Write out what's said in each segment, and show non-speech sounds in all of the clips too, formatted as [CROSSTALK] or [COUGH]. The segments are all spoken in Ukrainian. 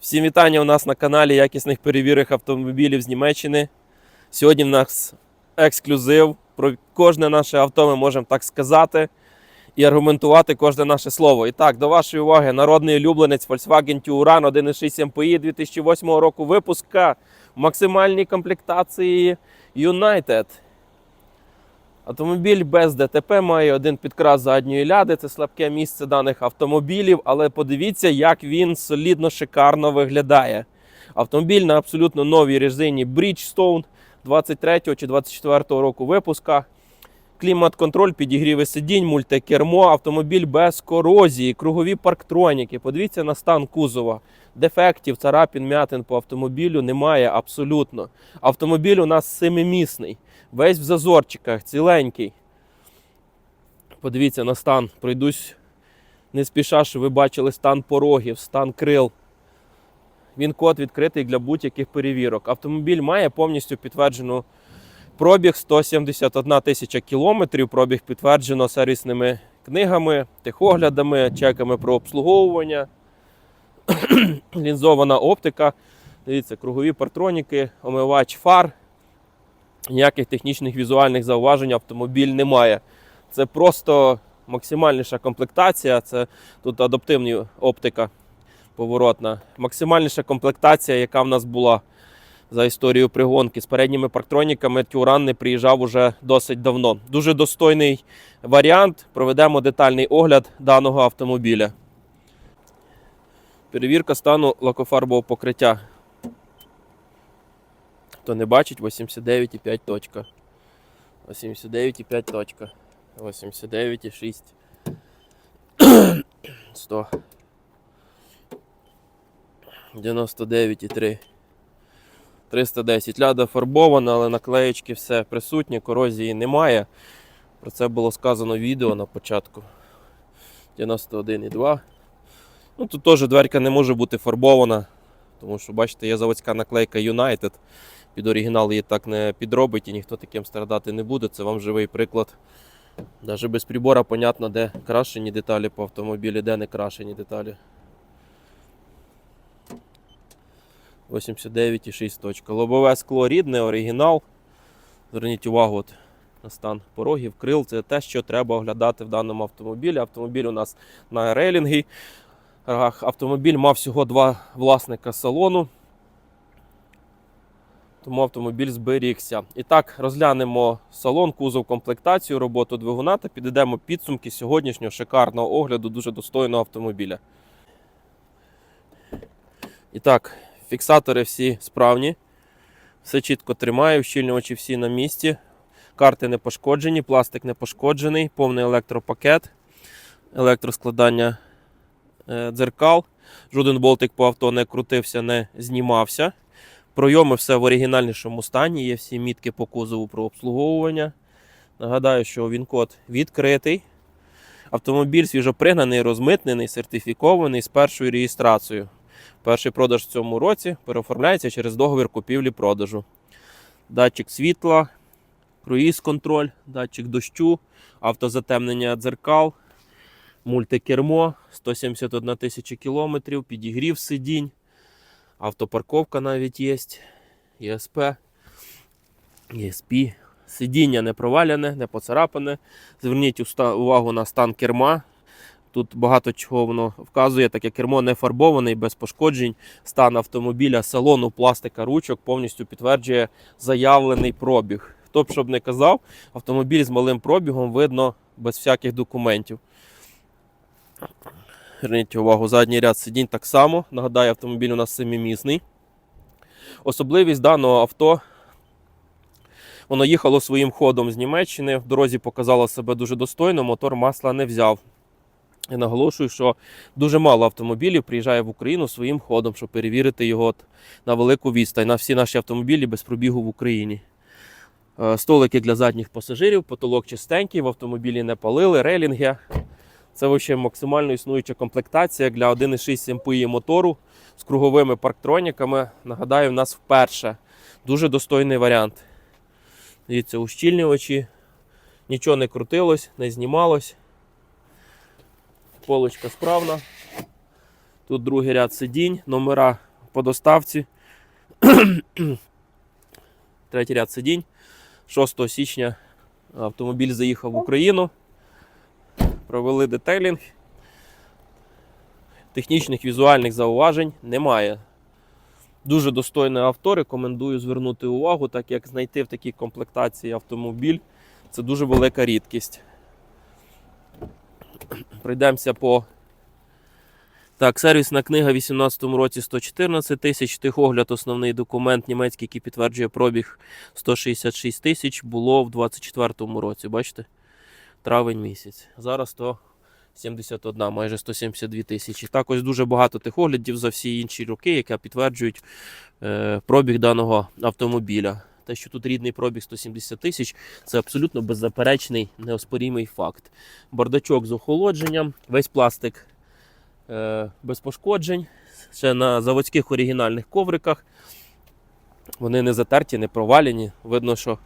Всім вітання у нас на каналі якісних перевірок автомобілів з Німеччини. Сьогодні в нас ексклюзив. Про кожне наше авто ми можемо так сказати і аргументувати кожне наше слово. І так, до вашої уваги, народний улюбленець Volkswagen Touran 1.6 MPI 2008 року випуска в максимальній комплектації United. Автомобіль без ДТП має один підкрас задньої ляди. Це слабке місце даних автомобілів, але подивіться, як він солідно шикарно виглядає. Автомобіль на абсолютно новій резині Bridgestone 23 чи 24 року випуска. Клімат-контроль, підігріви сидінь, мультикермо, автомобіль без корозії, кругові парктроніки. Подивіться на стан кузова. Дефектів, царапін, м'ятин по автомобілю немає абсолютно. Автомобіль у нас семимісний, весь в зазорчиках, ціленький. Подивіться на стан. Пройдусь не спіша, щоб ви бачили стан порогів, стан крил. Він код відкритий для будь-яких перевірок. Автомобіль має повністю підтверджену пробіг 171 тисяча кілометрів. Пробіг підтверджено сервісними книгами, техоглядами, чеками про обслуговування, [CLEARS THROAT] лінзована оптика. Дивіться, кругові партроніки, омивач фар. Ніяких технічних візуальних зауважень автомобіль не має. Це просто максимальніша комплектація. Це тут адаптивна оптика поворотна. Максимальніша комплектація, яка в нас була за історію пригонки. З передніми парктроніками Тюран не приїжджав уже досить давно. Дуже достойний варіант. Проведемо детальний огляд даного автомобіля. Перевірка стану лакофарбового покриття. Хто не бачить, 89,5 точка. 89,5 точка. 89,6. 100. 99,3. 310. Ляда фарбована, але наклеєчки все присутні, корозії немає. Про це було сказано в відео на початку. 91,2. Ну, тут теж дверка не може бути фарбована, тому що, бачите, є заводська наклейка United. Під оригінал її так не підробить і ніхто таким страдати не буде. Це вам живий приклад. Навіть без прибора понятно, де крашені деталі по автомобілі, де не крашені деталі. 89,6 точка. Лобове скло рідне, оригінал. Зверніть увагу от на стан порогів, крил. Це те, що треба оглядати в даному автомобілі. Автомобіль у нас на рейлінгі. Автомобіль мав всього два власника салону. Тому автомобіль зберігся. І так, розглянемо салон, кузов, комплектацію, роботу двигуна та підійдемо підсумки сьогоднішнього шикарного огляду дуже достойного автомобіля. І так, фіксатори всі справні. Все чітко тримає, ущільнювачі всі на місці. Карти не пошкоджені, пластик не пошкоджений, повний електропакет, електроскладання е, дзеркал. Жоден болтик по авто не крутився, не знімався. Пройоми все в оригінальнішому стані, є всі мітки по кузову про обслуговування. Нагадаю, що він код відкритий. Автомобіль свіжопригнаний, розмитнений, сертифікований з першою реєстрацією. Перший продаж в цьому році переоформляється через договір купівлі-продажу. Датчик світла, круїз-контроль, датчик дощу, автозатемнення дзеркал, мультикермо, 171 тисяча кілометрів, підігрів сидінь, автопарковка навіть є, ЄСП, ЄСП. Сидіння не проваляне, не поцарапане. Зверніть увагу на стан керма. Тут багато чого воно вказує, таке кермо не фарбоване без пошкоджень. Стан автомобіля, салону, пластика, ручок повністю підтверджує заявлений пробіг. Хто б щоб не казав, автомобіль з малим пробігом видно без всяких документів. Зверніть увагу, задній ряд сидінь так само. Нагадаю, автомобіль у нас семимісний. Особливість даного авто. Воно їхало своїм ходом з Німеччини. В дорозі показало себе дуже достойно, мотор масла не взяв. Я наголошую, що дуже мало автомобілів приїжджає в Україну своїм ходом, щоб перевірити його на велику відстань. На всі наші автомобілі без пробігу в Україні. Е, Столики для задніх пасажирів, потолок чистенький, в автомобілі не палили, рейлінги. Це взагалі максимально існуюча комплектація для 1,6 МПІ мотору з круговими парктроніками. Нагадаю, в нас вперше. Дуже достойний варіант. Дивіться, ущільнювачі, нічого не крутилось, не знімалось. Полочка справна. Тут другий ряд сидінь, номера по доставці. [CLEARS THROAT] Третій ряд сидінь. 6 січня автомобіль заїхав в Україну. Провели детейлінг. Технічних візуальних зауважень немає. Дуже достойне авто. Рекомендую звернути увагу, так як знайти в такій комплектації автомобіль це дуже велика рідкість. Пройдемося по. Так, сервісна книга в 2018 році 114 тисяч. Техогляд, основний документ німецький, який підтверджує пробіг 166 тисяч, було в 2024 році. Бачите? Травень місяць. Зараз 171, майже 172 тисячі. Також дуже багато техоглядів за всі інші роки, які підтверджують е, пробіг даного автомобіля. Те, що тут рідний пробіг 170 тисяч, це абсолютно беззаперечний, неоспорімий факт. Бардачок з охолодженням, весь пластик е, без пошкоджень, ще на заводських оригінальних ковриках. Вони не затерті, не провалені. Видно, що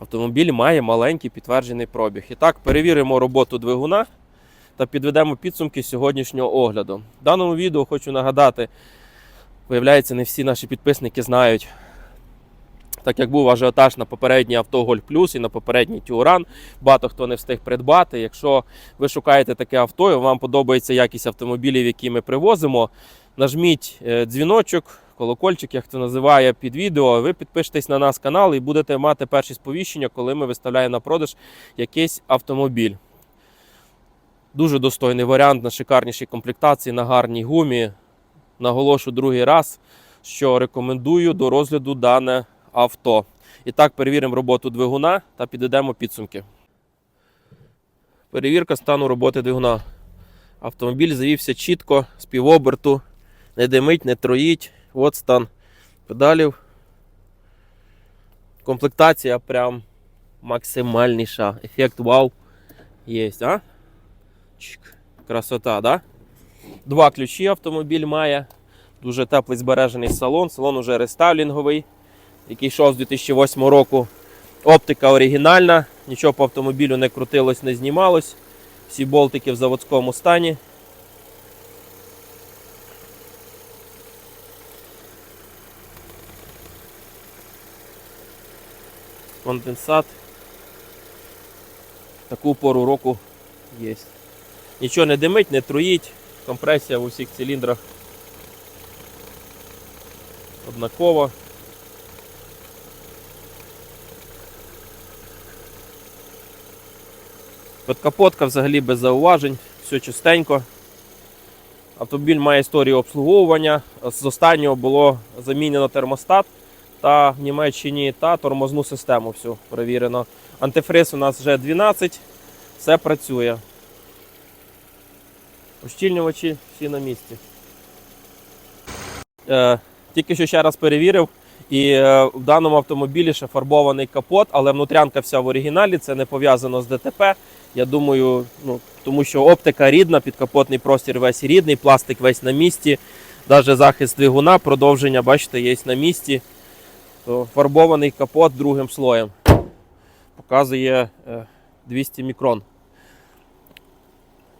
автомобіль має маленький підтверджений пробіг. І так, перевіримо роботу двигуна та підведемо підсумки сьогоднішнього огляду. В даному відео хочу нагадати, виявляється, не всі наші підписники знають. Так як був ажіотаж на попередній авто Golf Plus і на попередній Тюран, багато хто не встиг придбати. Якщо ви шукаєте таке авто і вам подобається якість автомобілів, які ми привозимо, нажміть е, дзвіночок, колокольчик, як це називає, під відео. Ви підпишетесь на наш канал і будете мати перші сповіщення, коли ми виставляємо на продаж якийсь автомобіль. Дуже достойний варіант на шикарнішій комплектації, на гарній гумі. Наголошу другий раз, що рекомендую до розгляду дане авто. І так, перевіримо роботу двигуна та підведемо підсумки. Перевірка стану роботи двигуна. Автомобіль завівся чітко, з півоберту, не димить, не троїть. От стан педалів. Комплектація прям максимальніша. Ефект вау є, а? Чик. Красота, да? Два ключі автомобіль має. Дуже теплий збережений салон. Салон уже рестайлінговий, який йшов з 2008 року. Оптика оригінальна, нічого по автомобілю не крутилось, не знімалось. Всі болтики в заводському стані. Конденсат. Таку пору року є. Нічого не димить, не труїть. Компресія в усіх циліндрах однакова. Подкапотка взагалі без зауважень, все чистенько. Автомобіль має історію обслуговування. З останнього було замінено термостат та в Німеччині та тормозну систему всю перевірено. Антифриз у нас вже 12, все працює. Ущільнювачі всі на місці. Е, тільки що ще раз перевірив. І е, в даному автомобілі ще фарбований капот, але внутрянка вся в оригіналі, це не пов'язано з ДТП. Я думаю, ну, тому що оптика рідна, підкапотний простір весь рідний, пластик весь на місці. Навіть захист двигуна, продовження, бачите, є на місці. То фарбований капот другим слоєм. Показує е, 200 мікрон.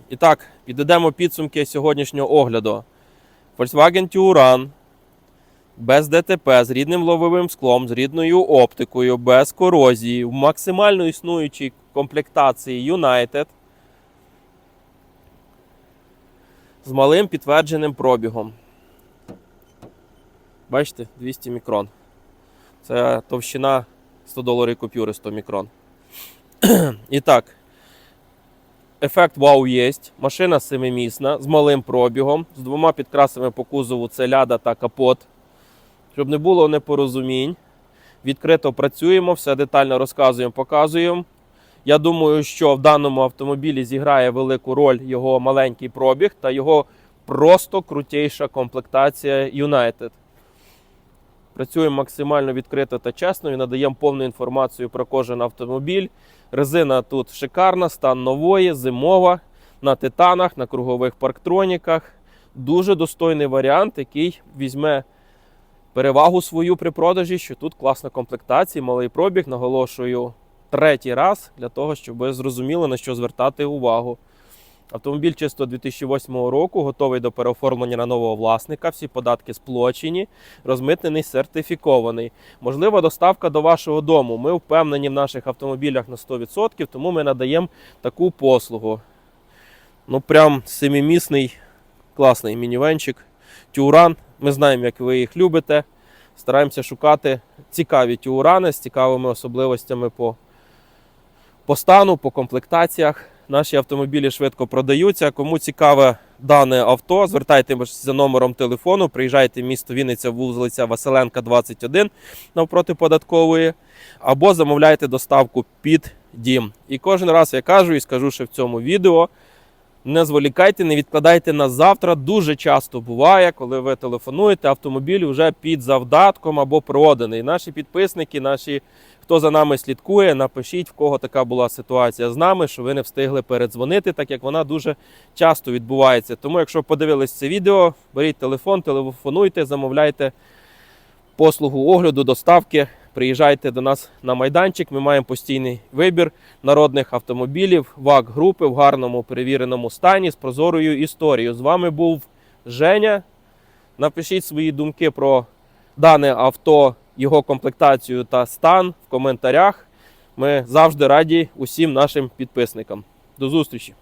І так, підведемо підсумки сьогоднішнього огляду. Volkswagen Touran без ДТП, з рідним лобовим склом, з рідною оптикою, без корозії, в максимально існуючій комплектації United. З малим підтвердженим пробігом. Бачите, 200 мікрон. Це товщина 100 доларів купюри 100 мікрон. [CLEARS THROAT] І так, ефект вау є. Машина семимісна, з малим пробігом, з двома підкрасами по кузову це ляда та капот. Щоб не було непорозумінь. Відкрито працюємо, все детально розказуємо, показуємо. Я думаю, що в даному автомобілі зіграє велику роль його маленький пробіг та його просто крутейша комплектація United. Працюємо максимально відкрито та чесно і надаємо повну інформацію про кожен автомобіль. Резина тут шикарна, стан нової, зимова, на титанах, на кругових парктроніках. Дуже достойний варіант, який візьме перевагу свою при продажі, що тут класна комплектація, малий пробіг. Наголошую третій раз для того, щоб ви зрозуміли, на що звертати увагу. Автомобіль чисто 2008 року, готовий до переоформлення на нового власника. Всі податки сплочені, розмитнений, сертифікований. Можлива доставка до вашого дому. Ми впевнені в наших автомобілях на 100%, тому ми надаємо таку послугу. Ну, прям семимісний, класний мінівенчик. Тюран. Ми знаємо, як ви їх любите. Стараємося шукати цікаві тюрани з цікавими особливостями по, по стану, по комплектаціях. Наші автомобілі швидко продаються. Кому цікаве дане авто, звертайтеся за номером телефону, приїжджайте в місто Вінниця, вулиця Василенка, 21 навпроти податкової, або замовляйте доставку під дім. І кожен раз я кажу і скажу ще в цьому відео. Не зволікайте, не відкладайте на завтра. Дуже часто буває, коли ви телефонуєте, автомобіль вже під завдатком або проданий. Наші підписники, наші, хто за нами слідкує, напишіть, в кого така була ситуація з нами, що ви не встигли передзвонити, так як вона дуже часто відбувається. Тому, якщо подивились це відео, беріть телефон, телефонуйте, замовляйте послугу огляду, доставки. Приїжджайте до нас на майданчик. Ми маємо постійний вибір народних автомобілів, ВАК групи в гарному перевіреному стані з прозорою історією. З вами був Женя. Напишіть свої думки про дане авто, його комплектацію та стан в коментарях. Ми завжди раді усім нашим підписникам. До зустрічі!